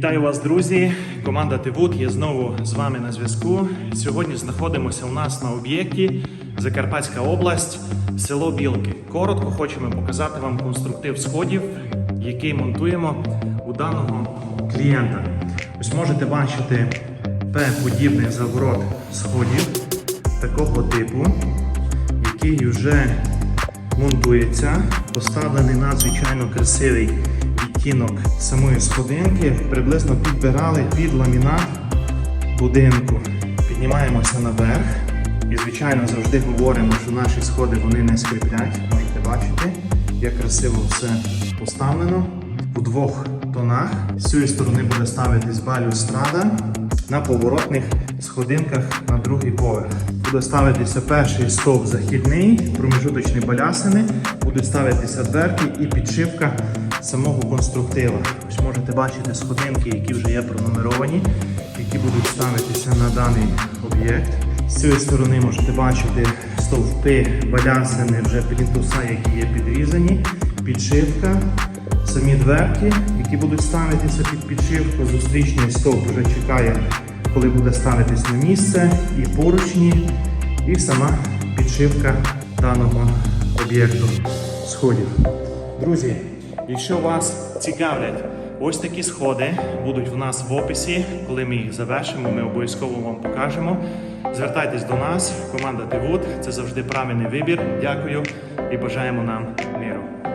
Вітаю вас, друзі! Команда Тивут є знову з вами на зв'язку. Сьогодні знаходимося у нас на об'єкті Закарпатська область, село Білки. Коротко хочемо показати вам конструктив сходів, який монтуємо у даного клієнта. Ось можете бачити П-подібний заворот сходів такого типу, який вже монтується, поставлений надзвичайно красивий відтінок самої сходинки. Приблизно підбирали під ламінат будинку. Піднімаємося наверх. І, звичайно, завжди говоримо, що наші сходи вони не скріплять. Можете бачити, як красиво все поставлено у двох тонах. З цієї сторони буде ставитись балюстрада на поворотних сходинках на другий поверх. Буде ставитися перший стовп західний, промежуточні балясини, будуть ставитися дверки і підшивка самого конструктива. Ось можете бачити сходинки, які вже є пронумеровані, які будуть ставитися на даний об'єкт. З цієї сторони можете бачити стовпи, балясини, вже плінтуса, які є підрізані, підшивка, самі дверки, які будуть ставитися під підшивку. Зустрічний стовп вже чекає, коли буде ставитись на місце, і поручні, і сама підшивка даного об'єкту сходів. Друзі, якщо вас цікавлять ось такі сходи, будуть в нас в описі. Коли ми їх завершимо, ми обов'язково вам покажемо. Звертайтесь до нас, команда Тивуд. Це завжди правильний вибір. Дякую і бажаємо нам миру.